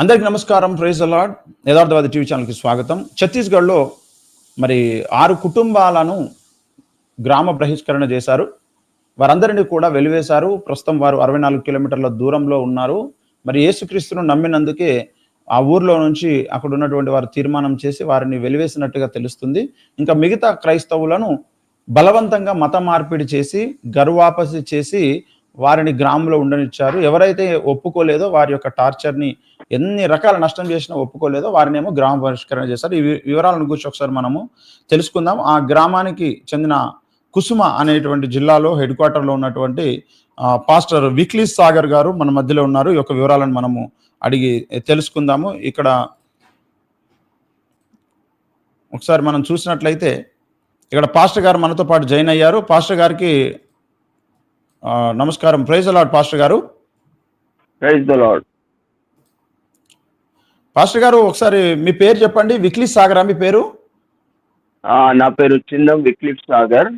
అందరికి నమస్కారం. ప్రైజ్ అలాడ్ యథార్థవాది టీవీ ఛానల్కి స్వాగతం. ఛత్తీస్గఢ్లో మరి ఆరు కుటుంబాలను గ్రామ బహిష్కరణ చేశారు. వారందరినీ కూడా వెలివేశారు. ప్రస్తుతం వారు అరవై నాలుగు కిలోమీటర్ల దూరంలో ఉన్నారు. మరి యేసుక్రీస్తును నమ్మినందుకే ఆ ఊర్లో నుంచి అక్కడ ఉన్నటువంటి వారు తీర్మానం చేసి వారిని వెలివేసినట్టుగా తెలుస్తుంది. ఇంకా మిగతా క్రైస్తవులను బలవంతంగా మత మార్పిడి చేసి గర్వాపసి చేసి వారిని గ్రామంలో ఉండనిచ్చారు. ఎవరైతే ఒప్పుకోలేదో వారి యొక్క టార్చర్ని ఎన్ని రకాల నష్టం చేసినా ఒప్పుకోలేదో వారినేమో గ్రామ పరిష్కరణ చేశారు ఈ వివరాలను గురించి ఒకసారి మనము తెలుసుకుందాం. ఆ గ్రామానికి చెందిన కుసుమ అనేటువంటి జిల్లాలో హెడ్ క్వార్టర్లో ఉన్నటువంటి పాస్టర్ విక్లీస్ సాగర్ గారు మన మధ్యలో ఉన్నారు. ఈ యొక్క వివరాలను మనము అడిగి తెలుసుకుందాము. ఇక్కడ ఒకసారి మనం చూసినట్లయితే ఇక్కడ పాస్టర్ గారు మనతో పాటు జాయిన్ అయ్యారు. పాస్టర్ గారికి నమస్కారం. ప్రైజ్ అలాడ్ పాస్టర్ గారు. ప్రైజ్ ద పాస్టర్ గారు ఒకసారి మీ పేరు చెప్పండి. విక్లీస్ సాగరా మీ పేరు? నా పేరు చిందం విక్లిప్ సాగర్.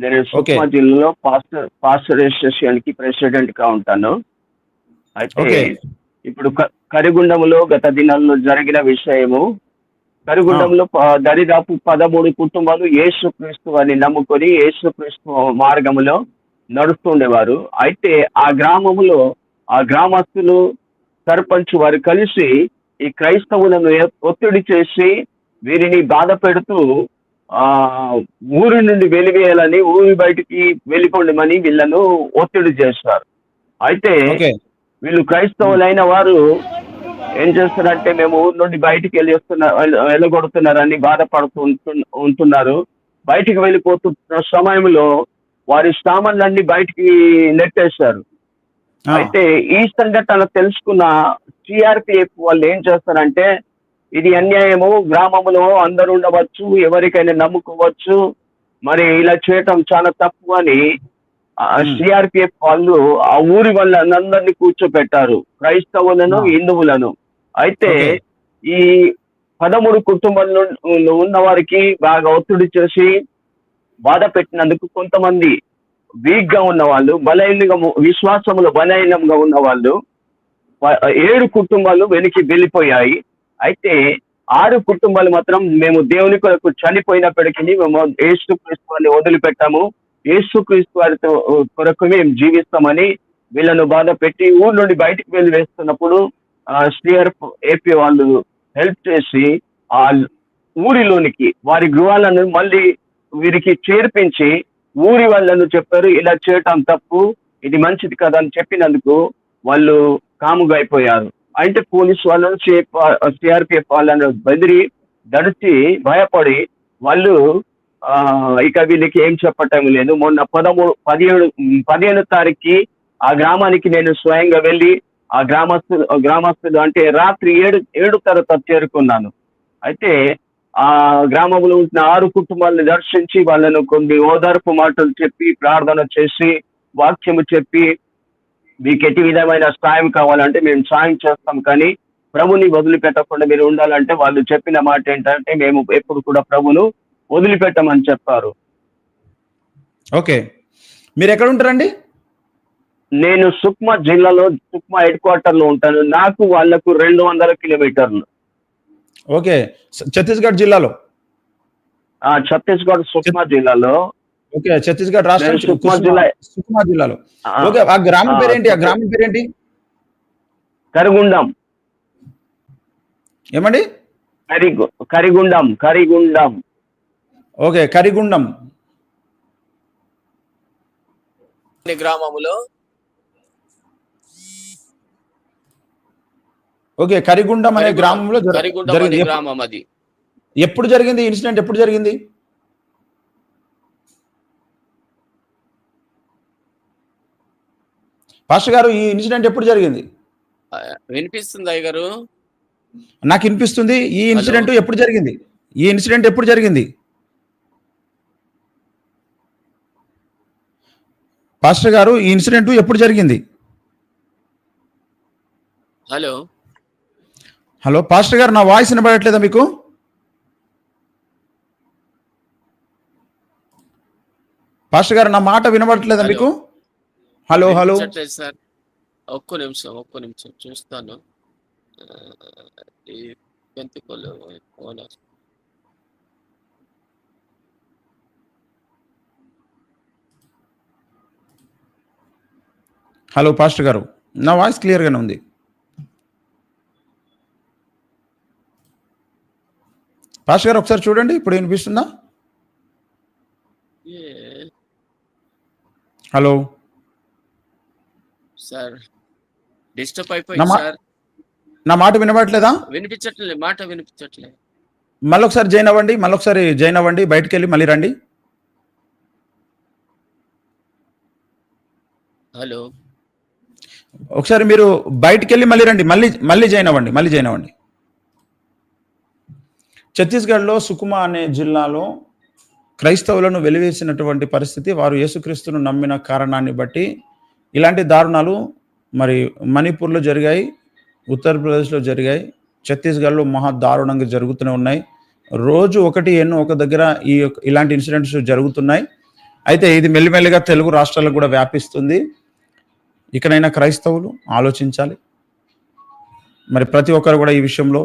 నేను సుక్మా జిల్లాలో పాస్టర్ పాస్టర్ అసోసియేషన్కి ప్రెసిడెంట్గా ఉంటాను. అయితే. ఇప్పుడు కరిగుండంలో గత దినాల్లో జరిగిన విషయము కరిగుండంలో దరిదాపు పదమూడు కుటుంబాలు యేసుక్రీస్తు అని నమ్ముకొని యేసుక్రీస్తు మార్గములో నడుస్తుండేవారు. అయితే ఆ గ్రామములో ఆ గ్రామస్తులు సర్పంచ్ వారు కలిసి ఈ క్రైస్తవులను ఒత్తిడి చేసి వీరిని బాధ పెడుతూ ఆ ఊరి నుండి వెలివేయాలని ఊరి బయటికి వెళ్ళిపోండమని వీళ్ళను ఒత్తిడి చేస్తారు. అయితే వీళ్ళు క్రైస్తవులైన వారు ఏం చేస్తారంటే మేము ఊరు నుండి బయటికి వెళ్ళి వెళ్ళగొడుతున్నారని బాధపడుతూ ఉంటు- ఉంటున్నారు. బయటికి వెళ్ళిపోతున్న సమయంలో వారి సామాన్లన్నీ బయటికి నెట్టేశారు. అయితే ఈ సంఘటన తెలుసుకున్న సిఆర్పిఎఫ్ వాళ్ళు ఏం చేస్తారంటే ఇది అన్యాయము గ్రామంలో అందరు ఉండవచ్చు ఎవరికైనా నమ్ముకోవచ్చు మరి ఇలా చేయటం చాలా తప్పు అని. సిఆర్పిఎఫ్ వాళ్ళు ఆ ఊరి వాళ్ళందరినీ కూర్చోపెట్టారు క్రైస్తవులను. హిందువులను అయితే. ఈ పదమూడు కుటుంబాల్లో ఉన్న వారికి బాగా ఒత్తిడి చేసి బాధ పెట్టినందుకు కొంతమంది వీక్గా ఉన్న వాళ్ళు బలహీనంగా విశ్వాసములో బలహీనంగా ఉన్న వాళ్ళు ఏడు కుటుంబాలు వెనక్కి వెళ్ళిపోయాయి. అయితే ఆరు కుటుంబాలు మాత్రం మేము దేవుని కొరకు చనిపోయినప్పటికీ మేము యేసు వారిని వదిలిపెట్టాము. యేసు క్రీస్తు వారితో కొరకు మేము జీవిస్తామని వీళ్ళను బాధ పెట్టి ఊరు నుండి బయటికి వెళ్ళి వేస్తున్నప్పుడు సిఆర్ఎఫ్ ఏపీ వాళ్ళు హెల్ప్ చేసి ఆ ఊరిలోనికి వారి గృహాలను మళ్ళీ వీరికి చేర్పించి ఊరి వాళ్ళను చెప్పారు ఇలా చేయటం తప్పు ఇది మంచిది కదా అని చెప్పినందుకు వాళ్ళు కాముగా అయిపోయారు అయితే పోలీస్ వాళ్ళను సిఆర్పిఎఫ్ వాళ్ళను బెదిరి దడిచి భయపడి వాళ్ళు ఇక వీళ్ళకి ఏం చెప్పటం లేదు. మొన్న పదమూడు పదిహేడు పదిహేను తారీఖుకి ఆ గ్రామానికి నేను స్వయంగా వెళ్ళి ఆ గ్రామస్తులు గ్రామస్తులు అంటే రాత్రి ఏడు ఏడు తర్వాత చేరుకున్నాను. అయితే ఆ గ్రామంలో ఉన్న ఆరు కుటుంబాలను దర్శించి వాళ్ళను కొన్ని ఓదార్పు మాటలు చెప్పి ప్రార్థన చేసి వాక్యము చెప్పి మీకు ఎట్టి విధమైన సాయం కావాలంటే మేము సాయం చేస్తాం. కానీ ప్రభుని వదిలిపెట్టకుండా మీరు ఉండాలంటే వాళ్ళు చెప్పిన మాట ఏంటంటే మేము ఎప్పుడు కూడా ప్రభును వదిలిపెట్టమని చెప్పారు. ఓకే. మీరు ఎక్కడ ఉంటారండి? నేను సుక్మా జిల్లాలో సుక్మా హెడ్ క్వార్టర్లో ఉంటాను. నాకు వాళ్ళకు రెండు వందల కిలోమీటర్లు. ఓకే. ఛత్తీస్గఢ్ జిల్లాలో? ఛత్తీస్గఢ్ సుక్మా జిల్లాలో. ఓకే ఛత్తీస్గఢ్ రాష్ట్రం నేను సుక్మా కుసుమా- జిల్లా- సుకుమా జిల్లాలో. ఓకే ఆ గ్రామం పేరేంటి? ఆ. గ్రామం పేరేంటి? కరిగుండం. ఏమండి? కరిగు కరిగుండం కరిగుండం. ఓకే కరిగుండం. అనే గ్రామములో. ఓకే కరిగుండం అనే గ్రామంలో కరిగుండం జరిగింది. గ్రామం అది. ఎప్పుడు జరిగింది ఇన్సిడెంట్? ఎప్పుడు జరిగింది? పాస్టర్ గారు ఈ ఇన్సిడెంట్ ఎప్పుడు జరిగింది? వినిపిస్తుంది అయ్య గారు. నాకు వినిపిస్తుంది ఈ ఇన్సిడెంట్ ఎప్పుడు జరిగింది? ఈ ఇన్సిడెంట్ ఎప్పుడు జరిగింది? పాస్టర్ గారు ఈ ఇన్సిడెంట్ ఎప్పుడు జరిగింది? హలో. హలో పాస్టర్ గారు నా వాయిస్ వినబడట్లేదా మీకు? పాస్టర్ గారు నా మాట వినబడట్లేదా. మీకు? Hello hello. సార్. ఒక్క నిమిషం ఒక్క నిమిషం. చూస్తాను. ఈ ఫోన్. హలో పాస్టర్ గారు. నా వాయిస్ క్లియర్గానే ఉంది. పాస్టర్ గారు ఒకసారి చూడండి. ఇప్పుడు వినిపిస్తుందా? హలో. సార్. డిస్టర్బ్ అయిపోయింది సార్. నా మాట వినబడట్లేదా? వినిపించట్లేదు మాట వినిపించట్లేదు. మళ్ళీ ఒకసారి జాయిన్ అవ్వండి మళ్ళీ ఒకసారి జాయిన్ అవ్వండి బయటికి వెళ్ళి మళ్ళీ రండి. హలో. ఒకసారి మీరు బయటికి వెళ్ళి మళ్ళీ రండి మళ్ళీ మళ్ళీ జాయిన్ అవ్వండి మళ్ళీ జాయిన్ అవ్వండి. ఛత్తీస్గఢ్లో సుకుమా అనే జిల్లాలో క్రైస్తవులను వెలివేసినటువంటి పరిస్థితి వారు యేసుక్రీస్తును నమ్మిన కారణాన్ని బట్టి ఇలాంటి దారుణాలు మరి మణిపూర్లో జరిగాయి ఉత్తరప్రదేశ్లో జరిగాయి ఛత్తీస్గఢ్లో మహా దారుణంగా జరుగుతూనే ఉన్నాయి. రోజు ఒకటి ఎన్నో ఒక దగ్గర ఈ ఇలాంటి ఇన్సిడెంట్స్ జరుగుతున్నాయి. అయితే ఇది మెల్లిమెల్లిగా తెలుగు రాష్ట్రాలకు కూడా వ్యాపిస్తుంది. ఇకనైనా క్రైస్తవులు ఆలోచించాలి. మరి ప్రతి ఒక్కరు కూడా ఈ విషయంలో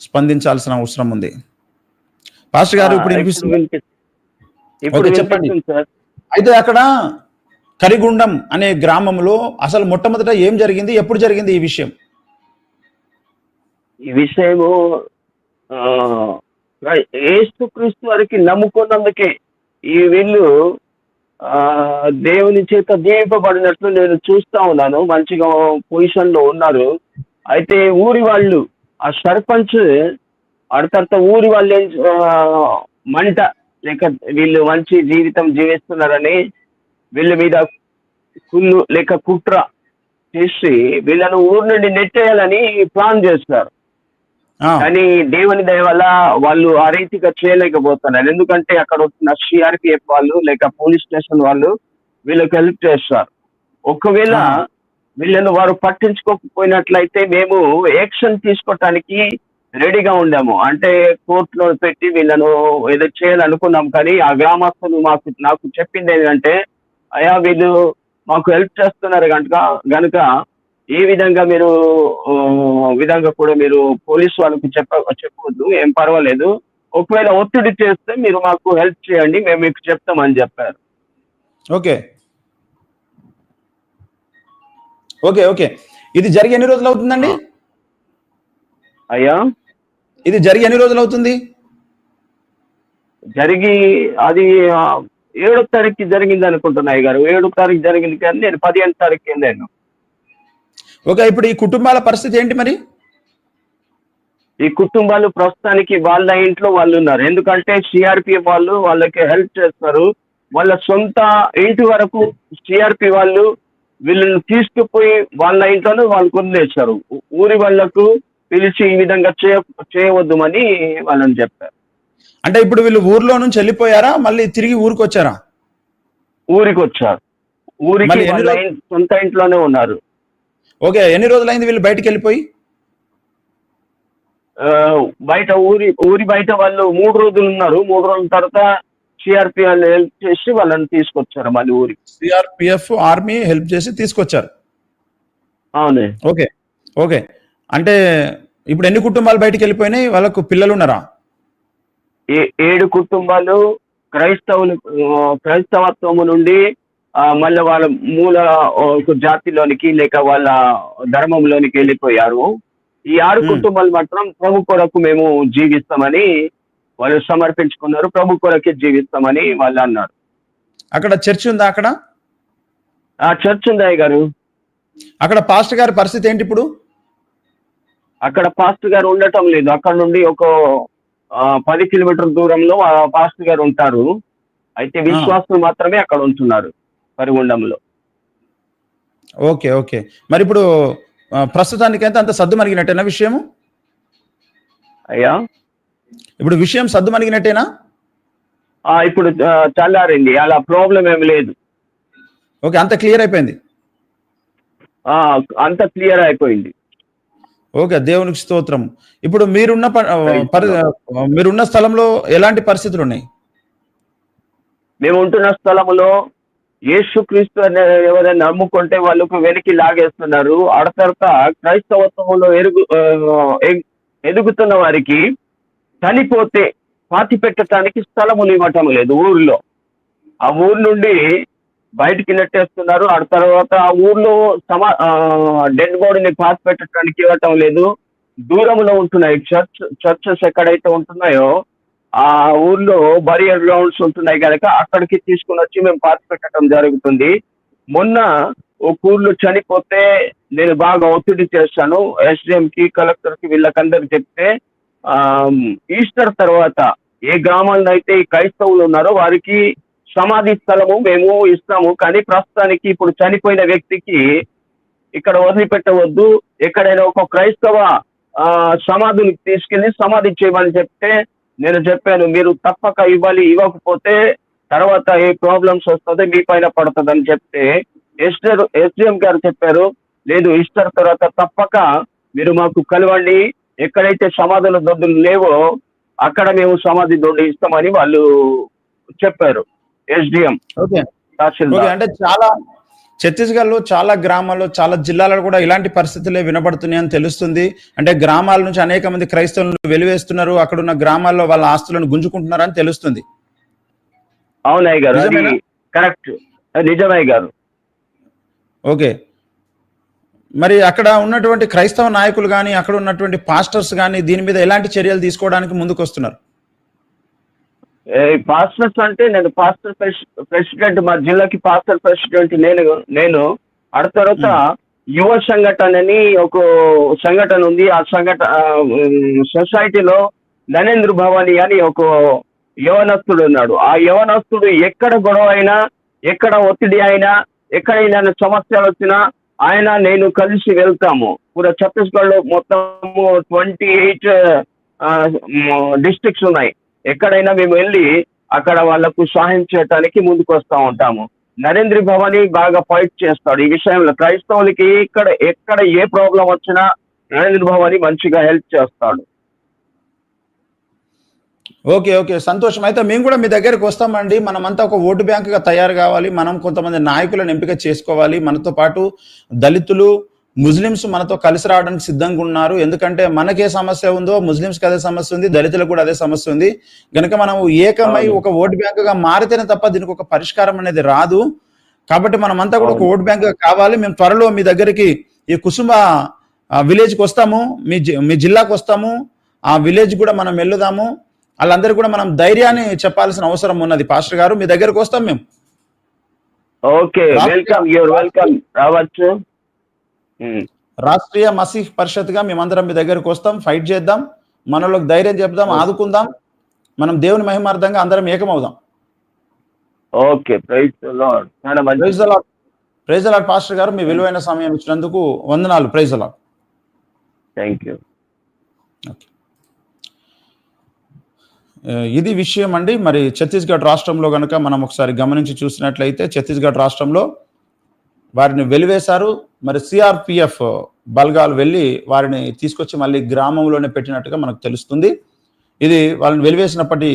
స్పందించాల్సిన అవసరం ఉంది. పాస్టర్ గారు ఇప్పుడు వినిపిస్తుంది. ఇప్పుడు చెప్పండి. అయితే అక్కడ కరిగుండం అనే గ్రామంలో అసలు మొట్టమొదట ఏం జరిగింది? ఎప్పుడు జరిగింది ఈ విషయం? ఈ విషయము ఆ, యేసుక్రీస్తు వారికి నమ్ముకున్నందుకే ఈ వీళ్ళు ఆ, దేవుని చేత దీవింపబడినట్లు నేను చూస్తా ఉన్నాను. మంచిగా పొజిషన్లో ఉన్నారు. అయితే ఊరి వాళ్ళు ఆ సర్పంచ్ అడతర్త తర్వాత ఊరి వాళ్ళు మంట లేక వీళ్ళు మంచి జీవితం జీవిస్తున్నారని వీళ్ళ మీద కుళ్ళు లేక కుట్ర చేసి వీళ్ళను ఊరి నుండి నెట్టేయాలని ప్లాన్ చేస్తారు. కానీ దేవుని దయ వల్ల వాళ్ళు ఆ రీతిగా చేయలేకపోతున్నారు. ఎందుకంటే అక్కడ వచ్చిన సిఆర్పిఎఫ్ వాళ్ళు లేక పోలీస్ స్టేషన్ వాళ్ళు వీళ్ళకి హెల్ప్ చేస్తారు. ఒకవేళ. వీళ్ళను వారు పట్టించుకోకపోయినట్లయితే మేము యాక్షన్ తీసుకోవటానికి రెడీగా ఉండాము. అంటే కోర్టులో పెట్టి వీళ్ళను ఏదో చేయాలనుకున్నాం కానీ ఆ గ్రామస్తులు మాకు నాకు చెప్పింది ఏంటంటే అయ్యా వీళ్ళు మాకు హెల్ప్ చేస్తున్నారు కనుక గనుక ఏ విధంగా మీరు విధంగా కూడా మీరు పోలీస్ వాళ్ళకి చెప్ప చెప్పవద్దు ఏం పర్వాలేదు. ఒకవేళ ఒత్తిడి చేస్తే మీరు మాకు హెల్ప్ చేయండి మేము మీకు చెప్తామని చెప్పారు. ఓకే. Okay okay. ఇది జరిగి ఎన్ని రోజులు అవుతుందండి? అయ్యా? ఇది జరిగి ఎన్ని రోజులు అవుతుంది? జరిగి అది ఏడో తారీఖు జరిగింది అనుకుంటున్నాయి గారు ఏడో తారీఖు జరిగింది కానీ నేను పదిహేను తారీఖు వెళ్ళాను ఓకే ఇప్పుడు ఈ కుటుంబాల పరిస్థితి ఏంటి మరి? ఈ కుటుంబాలు ప్రస్తుతానికి వాళ్ళ ఇంట్లో వాళ్ళు ఉన్నారు. ఎందుకంటే సిఆర్పి వాళ్ళు వాళ్ళకి హెల్ప్ చేస్తారు. వాళ్ళ సొంత ఇంటి వరకు సిఆర్పి వాళ్ళు వీళ్ళని తీసుకుపోయి వాళ్ళ ఇంట్లోనే వాళ్ళకు వదిలేశారు. ఊరి వాళ్ళకు పిలిచి ఈ విధంగా చేయ చేయవద్దుమని వాళ్ళని చెప్పారు. అంటే ఇప్పుడు వీళ్ళు ఊర్లో నుంచి వెళ్ళిపోయారా? మళ్ళీ తిరిగి ఊరికి వచ్చారా ఊరికి వచ్చారు ఊరికి సొంత ఇంట్లోనే ఉన్నారు. ఓకే ఎన్ని రోజులైంది వీళ్ళు బయటికి వెళ్ళిపోయి బయట ఊరి ఊరి బయట వాళ్ళు మూడు రోజులు ఉన్నారు. మూడు రోజుల తర్వాత సిఆర్పి వాళ్ళు హెల్ప్ చేసి వాళ్ళని తీసుకొచ్చారు మళ్ళీ ఊరికి. సిఆర్పిఎఫ్ ఆర్మీ హెల్ప్ చేసి తీసుకొచ్చారు. అవునే. Okay okay. అంటే ఇప్పుడు ఎన్ని కుటుంబాలు బయటికి వెళ్ళిపోయినాయి వాళ్ళకు పిల్లలు ఉన్నారా? ఏ- ఏడు కుటుంబాలు క్రైస్తవులు క్రైస్తవత్వము నుండి మళ్ళీ వాళ్ళ మూల జాతిలోనికి లేక వాళ్ళ ధర్మంలోనికి వెళ్ళిపోయారు. ఈ ఆరు. కుటుంబాలు మాత్రం ప్రభు కొరకు మేము జీవిస్తామని వాళ్ళు సమర్పించుకున్నారు. ప్రభు కొరకే జీవిస్తామని వాళ్ళు అన్నారు. అక్కడ చర్చ్ ఉందా అక్కడ? ఆ చర్చ్ ఉందయ్య గారు? అక్కడ పాస్టర్ గారి పరిస్థితి ఏంటి ఇప్పుడు? అక్కడ పాస్టర్ గారు ఉండటం లేదు. అక్కడ నుండి ఒక పది కిలోమీటర్ దూరంలో ఆ పాస్టర్ గారు ఉంటారు. అయితే విశ్వాసులు మాత్రమే అక్కడ ఉంటున్నారు పరిగుండంలో ఓకే ఓకే. మరి ఇప్పుడు ప్రస్తుతానికైతే అంత సద్దు మరిగినట్టేనా విషయము? అయ్యా? ఇప్పుడు విషయం సద్దు మరిగినట్టేనా? ఆ, ఇప్పుడు ఆ, చల్లారింది. అలా ప్రాబ్లం ఏమి లేదు. ఓకే అంత క్లియర్ అయిపోయింది. ఆ, అంత క్లియర్ అయిపోయింది. ఓకే దేవునికి స్తోత్రం. ఇప్పుడు మీరున్న మీరున్న స్థలంలో ఎలాంటి పరిస్థితులు ఉన్నాయి? మేము ఉంటున్న స్థలంలో యేసుక్రీస్తు అనే ఎవరైనా నమ్ముకుంటే వాళ్ళకు వెనక్కి లాగేస్తున్నారు. ఆడ తర్వాత క్రైస్తవత్వంలో ఎరుగు ఎదుగుతున్న వారికి చనిపోతే పాతి పెట్టడానికి స్థలములు ఇవ్వటం లేదు ఊర్లో. ఆ ఊరు నుండి బయటికి నెట్టేస్తున్నారు. ఆ తర్వాత ఆ ఊర్లో సమా డెడ్ బాడీని పాస్ పెట్టడానికి ఇవ్వటం లేదు. దూరంలో ఉంటున్నాయి చర్చ్ చర్చెస్ ఎక్కడైతే ఉంటున్నాయో ఆ ఊర్లో బరియర్ గ్రౌండ్స్ ఉంటున్నాయి కనుక అక్కడికి తీసుకుని వచ్చి మేము పాతి పెట్టడం జరుగుతుంది. మొన్న ఒక ఊర్లో చనిపోతే నేను బాగా ఒత్తిడి చేశాను. ఎస్డిఎం కి కలెక్టర్కి వీళ్ళకందరికి చెప్తే ఈస్టర్ తర్వాత ఏ గ్రామాల్లో అయితే ఈ క్రైస్తవులు ఉన్నారో వారికి సమాధి స్థలము మేము ఇస్తాము. కానీ ప్రస్తుతానికి ఇప్పుడు చనిపోయిన వ్యక్తికి ఇక్కడ వదిలిపెట్టవద్దు. ఎక్కడైనా ఒక క్రైస్తవ సమాధిని తీసుకెళ్ళి సమాధి చేయమని చెప్తే నేను చెప్పాను మీరు తప్పక ఇవ్వాలి ఇవ్వకపోతే తర్వాత ఏ ప్రాబ్లమ్స్ వస్తుంది మీ పైన పడుతుంది అని చెప్తే ఎస్టర్ ఎస్డిఎం గారు చెప్పారు లేదు ఇస్టర్ తర్వాత తప్పక మీరు మాకు కలవండి. ఎక్కడైతే సమాధుల దొడ్డులు లేవో అక్కడ మేము సమాధి దొడ్డు ఇస్తామని వాళ్ళు చెప్పారు. ఎస్డిఎం అంటే చాలా ఛత్తీస్గఢ్లో చాలా గ్రామాల్లో చాలా జిల్లాలలో కూడా ఇలాంటి పరిస్థితులే వినబడుతున్నాయని తెలుస్తుంది. అంటే గ్రామాల నుంచి అనేక మంది క్రైస్తవులను వెలివేస్తున్నారు. అక్కడ ఉన్న గ్రామాల్లో వాళ్ళ ఆస్తులను గుంజుకుంటున్నారని తెలుస్తుంది. అవునయ్య గారు? కరెక్ట్. నిజమయ్య గారు. ఓకే. మరి అక్కడ ఉన్నటువంటి క్రైస్తవ నాయకులు కానీ అక్కడ ఉన్నటువంటి పాస్టర్స్ కానీ దీని మీద ఎలాంటి చర్యలు తీసుకోవడానికి ముందుకు వస్తున్నారు పాస్టర్స్ అంటే నేను పాస్టర్ ప్రెసిడెంట్ మా జిల్లాకి పాస్టర్ ప్రెసిడెంట్ నేను నేను. ఆ తర్వాత యువ సంఘటన అని ఒక సంఘటన ఉంది. ఆ సంఘటన సొసైటీలో నరేంద్ర భవాని అని ఒక యవనస్తుడు ఉన్నాడు. ఆ యవనస్తుడు ఎక్కడ గొడవ అయినా ఎక్కడ ఒత్తిడి అయినా ఎక్కడైనా సమస్యలు వచ్చినా ఆయన నేను కలిసి వెళ్తాము. పూరా ఛత్తీస్గఢ్లో మొత్తం ట్వంటీ ఎయిట్ డిస్ట్రిక్ట్స్ ఉన్నాయి. ఎక్కడైనా మేము వెళ్ళి అక్కడ వాళ్ళకు సహాయం చేయటానికి ముందుకు వస్తూ ఉంటాము. నరేంద్ర భవని బాగా ఫైట్ చేస్తాడు ఈ విషయంలో. క్రైస్తవులకి ఇక్కడ ఎక్కడ ఏ ప్రాబ్లం వచ్చినా నరేంద్ర భవని మంచిగా హెల్ప్ చేస్తాడు. Okay okay. సంతోషం. అయితే మేము కూడా మీ దగ్గరికి వస్తామండి. మనమంతా ఒక ఓటు బ్యాంకుగా తయారు కావాలి. మనం కొంతమంది నాయకులను ఎంపిక చేసుకోవాలి. మనతో పాటు దళితులు ముస్లిమ్స్ మనతో కలిసి రావడానికి సిద్ధంగా ఉన్నారు. ఎందుకంటే మనకే సమస్య ఉందో ముస్లిమ్స్కి అదే సమస్య ఉంది దళితులకు కూడా అదే సమస్య ఉంది. కనుక మనం ఏకమై. ఒక ఓటు బ్యాంకుగా మారితేనే తప్ప దీనికి ఒక పరిష్కారం అనేది రాదు. కాబట్టి మనమంతా కూడా ఒక. ఓటు బ్యాంకుగా కావాలి. మేము త్వరలో మీ దగ్గరికి ఈ కుసుమ విలేజ్కి వస్తాము. మీ జి- మీ జిల్లాకు వస్తాము. ఆ విలేజ్ కూడా మనం వెళ్ళుదాము వాళ్ళందరికీ కూడా మనం ధైర్యాన్ని చెప్పాల్సిన అవసరం ఉన్నది. పాస్టర్ గారు మీ దగ్గరకు వస్తాం మేము. Okay welcome your welcome. రావచ్చు. రాష్ట్రీయ మసీహ్ పరిషత్గా మేమందరం మీ దగ్గరకు వస్తాం ఫైట్ చేద్దాం మనలోకి ధైర్యం చెప్దాం ఆదుకుందాం మనం దేవుని మహిమార్థంగా అందరం ఏకమవుదాం. Okay praise praise praise a lot pastor గారు మీ విలువైన సమయం ఇచ్చినందుకు వందనాలు. ప్రైజ్ అలాట్ థ్యాంక్ యూ ఇది విషయం అండి. మరి ఛత్తీస్గఢ్ రాష్ట్రంలో కనుక మనం ఒకసారి గమనించి చూసినట్లయితే ఛత్తీస్గఢ్ రాష్ట్రంలో వారిని వెలివేశారు. మరి సిఆర్పిఎఫ్ బల్గాలు వెళ్ళి వారిని తీసుకొచ్చి మళ్ళీ గ్రామంలోనే పెట్టినట్టుగా మనకు తెలుస్తుంది. ఇది వాళ్ళని వెలివేసినప్పటి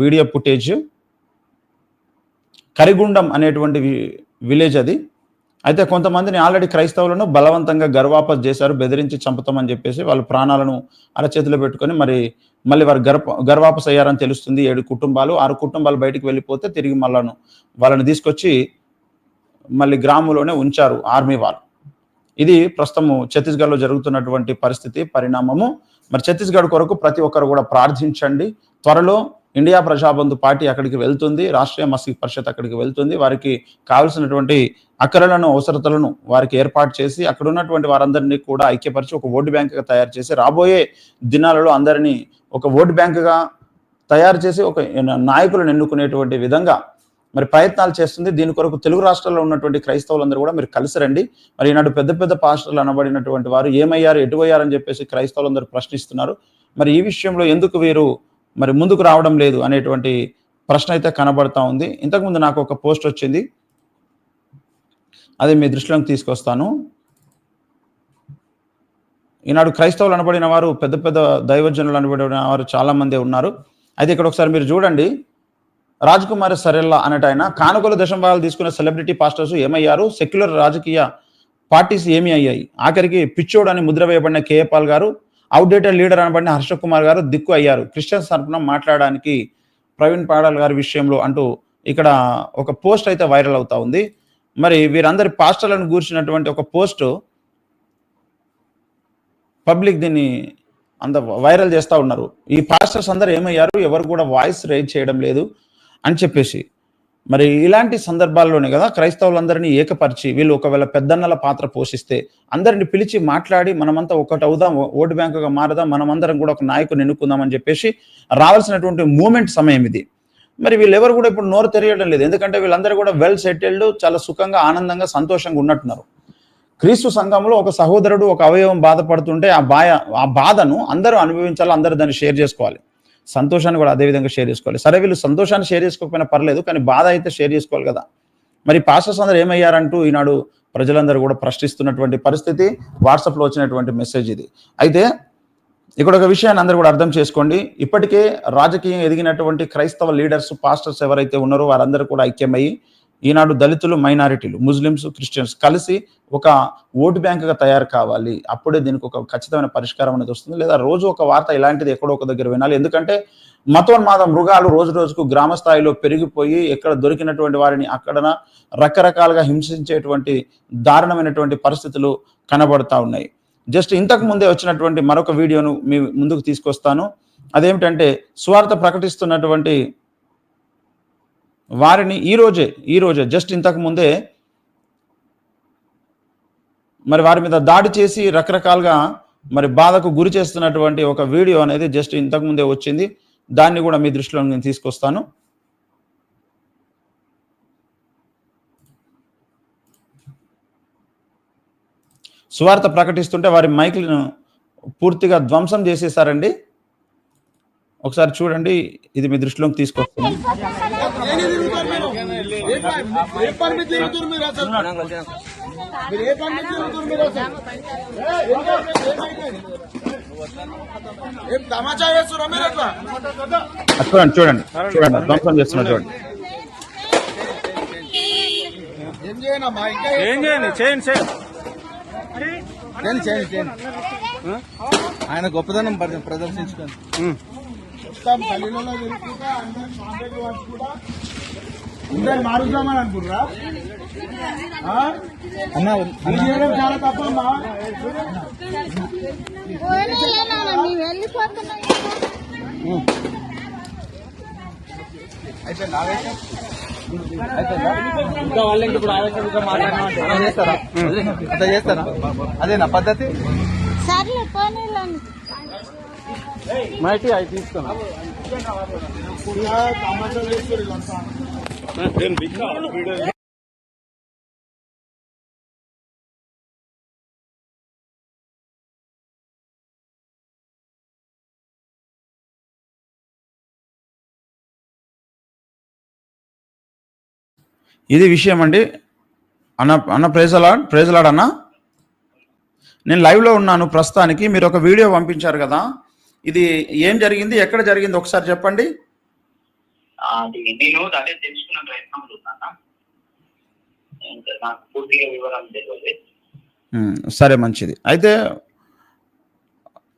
వీడియో ఫుటేజ్. కరిగుండం అనేటువంటి విలేజ్ అది. అయితే కొంతమందిని ఆల్రెడీ క్రైస్తవులను బలవంతంగా గర్వాపస్ చేశారు బెదిరించి చంపుతామని చెప్పేసి వాళ్ళ ప్రాణాలను అరచేతిలో పెట్టుకొని మరి మళ్ళీ వారు గర్వ గర్వాపస్ అయ్యారని తెలుస్తుంది. ఏడు కుటుంబాలు ఆరు కుటుంబాలు బయటికి వెళ్ళిపోతే తిరిగి మళ్ళను వాళ్ళని తీసుకొచ్చి మళ్ళీ గ్రామంలోనే ఉంచారు ఆర్మీ వాళ్ళు. ఇది ప్రస్తుతము ఛత్తీస్గఢ్లో జరుగుతున్నటువంటి పరిస్థితి పరిణామము. మరి ఛత్తీస్గఢ్ కొరకు ప్రతి ఒక్కరు కూడా ప్రార్థించండి. త్వరలో ఇండియా ప్రజాబంధు పార్టీ అక్కడికి వెళ్తుంది రాష్ట్రీయ మసీద్ పరిషత్ అక్కడికి వెళ్తుంది. వారికి కావలసినటువంటి అక్కరలను అవసరతలను వారికి ఏర్పాటు చేసి అక్కడ ఉన్నటువంటి వారందరినీ కూడా ఐక్యపరిచి ఒక ఓటు బ్యాంకుగా తయారు చేసి రాబోయే దినాలలో అందరినీ ఒక ఓటు బ్యాంకుగా తయారు చేసి ఒక నాయకులను ఎన్నుకునేటువంటి విధంగా మరి ప్రయత్నాలు చేస్తుంది. దీని కొరకు తెలుగు రాష్ట్రాల్లో ఉన్నటువంటి క్రైస్తవులందరూ కూడా మీరు కలిసి రండి. మరి ఈనాడు పెద్ద పెద్ద పాస్టర్లు అనబడినటువంటి వారు ఏమయ్యారు ఎటువయ్యారని చెప్పేసి క్రైస్తవులందరూ ప్రశ్నిస్తున్నారు. మరి ఈ విషయంలో ఎందుకు వీరు మరి ముందుకు రావడం లేదు అనేటువంటి ప్రశ్న అయితే కనబడతా ఉంది. ఇంతకుముందు నాకు ఒక పోస్ట్ వచ్చింది. అది మీ దృష్టిలోకి తీసుకొస్తాను. ఈనాడు క్రైస్తవులు అనబడిన వారు పెద్ద పెద్ద దైవజనులు అనబడిన వారు చాలామంది ఉన్నారు. అయితే ఇక్కడ ఒకసారి మీరు చూడండి. రాజ్ కుమార్ సరెల్లా అనేట ఆయన దశం దశంభాగాలు తీసుకున్న సెలబ్రిటీ పాస్టర్స్ ఏమయ్యారు? సెక్యులర్ రాజకీయ పార్టీస్ ఏమి అయ్యాయి? ఆఖరికి పిచ్చోడు అని ముద్ర వేయబడిన కేఏపాల్ గారు అవుట్డేటెడ్ లీడర్ అనబడిన హర్ష కుమార్ గారు దిక్కు అయ్యారు. క్రిస్టియన్స్ తరపున మాట్లాడడానికి ప్రవీణ్ పాడాల్ గారి విషయంలో అంటూ ఇక్కడ ఒక పోస్ట్ అయితే వైరల్ అవుతా ఉంది. మరి వీరందరి పాస్టర్లను గూర్చినటువంటి ఒక పోస్ట్ పబ్లిక్ దీన్ని అంత వైరల్ చేస్తూ ఉన్నారు. ఈ పాస్టర్స్ అందరు ఏమయ్యారు? ఎవరు కూడా వాయిస్ రేజ్ చేయడం లేదు. అని చెప్పేసి. మరి ఇలాంటి సందర్భాల్లోనే కదా క్రైస్తవులందరినీ ఏకపరిచి వీళ్ళు ఒకవేళ పెద్దన్నల పాత్ర పోషిస్తే అందరిని పిలిచి మాట్లాడి మనమంతా ఒకటి అవుదాం ఓటు బ్యాంకుగా మారదాం మనమందరం కూడా ఒక నాయకుని ఎన్నుకుందాం అని చెప్పేసి రావాల్సినటువంటి మూమెంట్ సమయం ఇది. మరి వీళ్ళెవరు కూడా ఇప్పుడు నోరు తెరియడం లేదు. ఎందుకంటే వీళ్ళందరూ కూడా వెల్ సెటిల్డ్ చాలా సుఖంగా ఆనందంగా సంతోషంగా ఉన్నట్టున్నారు. క్రీస్తు సంఘంలో ఒక సహోదరుడు ఒక అవయవం బాధపడుతుంటే ఆ బాయ ఆ బాధను అందరూ అనుభవించాలి అందరూ దాన్ని షేర్ చేసుకోవాలి. సంతోషాన్ని కూడా అదే విధంగా షేర్ చేసుకోవాలి. సరే వీళ్ళు సంతోషాన్ని షేర్ చేసుకోకపోయినా పర్లేదు కానీ బాధ అయితే షేర్ చేసుకోవాలి కదా. మరి పాస్టర్స్ అందరూ ఏమయ్యారంటూ ఈనాడు ప్రజలందరూ కూడా ప్రశ్నిస్తున్నటువంటి పరిస్థితి వాట్సాప్లో వచ్చినటువంటి మెసేజ్ ఇది. అయితే ఇక్కడ ఒక విషయాన్ని అందరూ కూడా అర్థం చేసుకోండి. ఇప్పటికే రాజకీయం ఎదిగినటువంటి క్రైస్తవ లీడర్స్ పాస్టర్స్ ఎవరైతే ఉన్నారో వారందరూ కూడా ఐక్యమయ్యి ఈనాడు దళితులు మైనారిటీలు ముస్లిమ్స్ క్రిస్టియన్స్ కలిసి ఒక ఓటు బ్యాంకుగా తయారు కావాలి. అప్పుడే దీనికి ఒక ఖచ్చితమైన పరిష్కారం అనేది వస్తుంది. లేదా రోజు ఒక వార్త ఇలాంటిది ఎక్కడో ఒక దగ్గర వినాలి. ఎందుకంటే మతోన్మాద మృగాలు రోజు రోజుకు గ్రామ స్థాయిలో పెరిగిపోయి ఎక్కడ దొరికినటువంటి వారిని అక్కడ రకరకాలుగా హింసించేటువంటి దారుణమైనటువంటి పరిస్థితులు కనబడతా ఉన్నాయి. జస్ట్ ఇంతకు ముందే వచ్చినటువంటి మరొక వీడియోను మీ ముందుకు తీసుకొస్తాను. అదేమిటంటే స్వార్థ ప్రకటిస్తున్నటువంటి వారిని ఈరోజే ఈరోజే ఈ రోజే జస్ట్ ఇంతకు ముందే మరి వారి మీద దాడి చేసి రకరకాలుగా మరి బాధకు గురి చేస్తున్నటువంటి ఒక వీడియో అనేది జస్ట్ ఇంతకు ముందే వచ్చింది. దాన్ని కూడా మీ దృష్టిలో నేను తీసుకొస్తాను. సువార్త ప్రకటిస్తుంటే వారి మైకులను పూర్తిగా ధ్వంసం చేసేసారండి ఒకసారి చూడండి ఇది మీ దృష్టిలోకి తీసుకొస్తాను ఏ పర్మిట్ తిరుగుతున్నారు మీరు అసలు మీరు ఏ పర్మిట్ తిరుగుతున్నారు మీరు అసలు ఏం తమాషా చేస్తున్నా మీరు అట్లా అది చూడండి చూడండి చూడండి ధ్వంసం చేస్తున్నారు చూడండి. ఏం చేయనమ్మా ఇంకా ఏం చేయండి చేయండి చేయండి. చేయండి ఆయన గొప్పదనం ప్ర- ప్రదర్శించుకోండి. మొత్తం గల్లీలలో తిరుగుతుంటా అందరు కాంటాక్ట్ వాళ్ళు కూడా అందరు మారుద్దామని అనుకుంటారా? అన్న చేయడం చాలా తప్పమ్మా పోనీలేనా మేము వెళ్ళిపోతున్నాం అయిపోయింది ఆవేశం ఇంకా వాళ్ళు ఇంక ఇప్పుడు ఆవేశంగా మాట్లాడినా చేస్తారా? అట్లా చేస్తారా అదేనా పద్ధతి? సర్లే పోనీలేండి మైటి అవి తీసుకున్నాను ఇది విషయం అండి. అన్న అన్న ప్రేజలాడ్ ప్రేజలాడ్ అన్న. నేను లైవ్లో ఉన్నాను ప్రస్తుతానికి. మీరు ఒక వీడియో పంపించారు కదా. ఇది ఏం జరిగింది? ఎక్కడ జరిగింది? ఒకసారి చెప్పండి. నేను అదే తెలుసుకున్న ప్రయత్నంలో ఉన్నాను? ఇంకా నాకు పూర్తిగా వివరాలు తెలియదు ఉమ్, సరే మంచిది. అయితే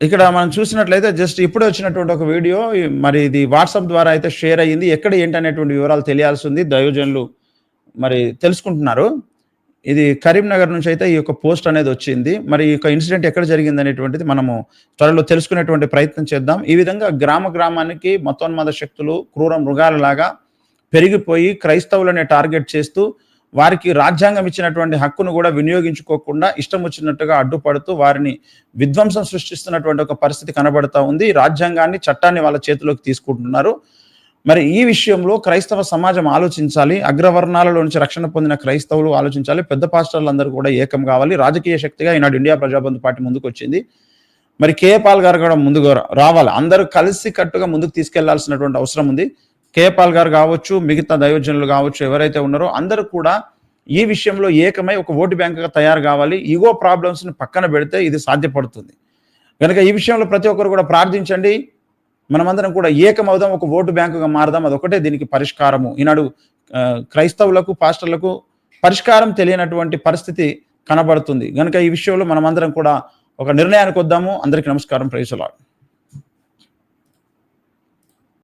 ఇక్కడ మనం చూసినట్లయితే జస్ట్ ఇప్పుడే వచ్చినటువంటి ఒక వీడియో. మరి ఇది వాట్సాప్ ద్వారా అయితే షేర్ అయ్యింది. ఎక్కడ ఏంటనేటువంటి వివరాలు తెలియాల్సి ఉంది. దయోజనులు మరి తెలుసుకుంటున్నారు. ఇది కరీంనగర్ నుంచి అయితే ఈ యొక్క పోస్ట్ అనేది వచ్చింది. మరి ఈ యొక్క ఇన్సిడెంట్ ఎక్కడ జరిగింది అనేటువంటిది మనము త్వరలో తెలుసుకునేటువంటి ప్రయత్నం చేద్దాం. ఈ విధంగా గ్రామ గ్రామానికి మతోన్మాద శక్తులు క్రూర మృగాలలాగా పెరిగిపోయి క్రైస్తవులనే టార్గెట్ చేస్తూ వారికి రాజ్యాంగం ఇచ్చినటువంటి హక్కును కూడా వినియోగించుకోకుండా ఇష్టం వచ్చినట్టుగా అడ్డుపడుతూ వారిని విధ్వంసం సృష్టిస్తున్నటువంటి ఒక పరిస్థితి కనబడతా ఉంది. రాజ్యాంగాన్ని చట్టాన్ని వాళ్ళ చేతిలోకి తీసుకుంటున్నారు. మరి ఈ విషయంలో క్రైస్తవ సమాజం ఆలోచించాలి అగ్రవర్ణాలలో నుంచి రక్షణ పొందిన క్రైస్తవులు ఆలోచించాలి పెద్ద పాస్టర్లు అందరూ కూడా ఏకం కావాలి. రాజకీయ శక్తిగా ఈనాడు ఇండియా ప్రజాబంధు పార్టీ ముందుకు వచ్చింది మరి కేపాల్ గారు కూడా ముందుకు రావాలి. అందరూ కలిసి కట్టుగా ముందుకు తీసుకెళ్ళాల్సినటువంటి అవసరం ఉంది. కేపాల్ గారు కావచ్చు మిగతా దయోజనులు కావచ్చు ఎవరైతే ఉన్నారో అందరూ కూడా ఈ విషయంలో ఏకమై ఒక ఓటు బ్యాంకుగా తయారు కావాలి. ఈగో ప్రాబ్లమ్స్ని పక్కన పెడితే ఇది సాధ్యపడుతుంది. కనుక ఈ విషయంలో ప్రతి ఒక్కరు కూడా ప్రార్థించండి. మనమందరం కూడా ఏకమవుదాం ఒక ఓటు బ్యాంకుగా మారదాం అదొకటే దీనికి పరిష్కారము. ఈనాడు క్రైస్తవులకు పాస్టర్లకు పరిష్కారం తెలియనటువంటి పరిస్థితి కనబడుతుంది. కనుక ఈ విషయంలో మనమందరం కూడా ఒక నిర్ణయానికి వద్దాము. అందరికీ నమస్కారం. ప్రైసలాడు